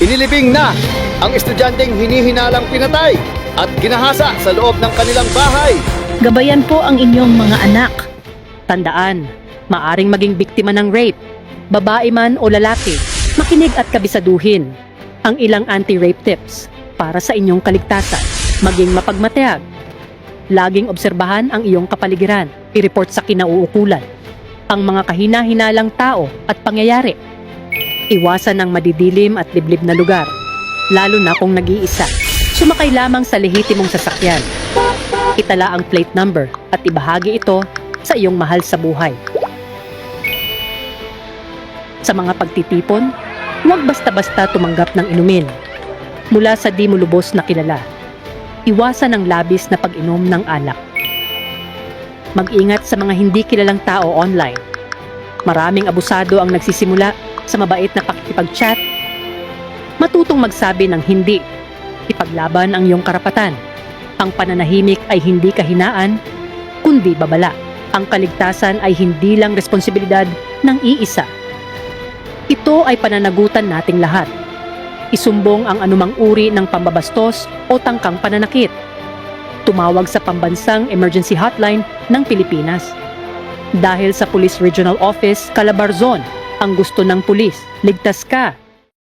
Inilibing na ang estudyanteng hinihinalang pinatay at ginahasa sa loob ng kanilang bahay. Gabayan po ang inyong mga anak. Tandaan, maaring maging biktima ng rape, babae man o lalaki. Makinig at kabisaduhin ang ilang anti-rape tips para sa inyong kaligtasan. Maging mapagmatayag. Laging obserbahan ang iyong kapaligiran. I-report sa kinauukulan ang mga kahina-hinalang tao at pangyayari. Iwasan ang madidilim at liblib na lugar, lalo na kung nag-iisa. Sumakay lamang sa lehitimong sasakyan itala ang plate number at ibahagi ito sa iyong mahal sa buhay. Sa mga pagtitipon, huwag basta-basta tumanggap ng inumin mula sa di mo lubos na kilala. Iwasan ang labis na pag-inom ng alak. Mag-ingat sa mga hindi kilalang tao online. Maraming abusado ang nagsisimula sa mabait na pakikipag-chat. Matutong magsabi ng hindi. Ipaglaban ang iyong karapatan. Ang pananahimik ay hindi kahinaan, kundi babala. Ang kaligtasan ay hindi lang responsibilidad ng iisa. Ito ay pananagutan nating lahat. Isumbong ang anumang uri ng pambabastos o tangkang pananakit. Tumawag sa pambansang emergency hotline ng Pilipinas. Dahil sa Police Regional Office, Calabarzon, ang gusto ng pulis, ligtas ka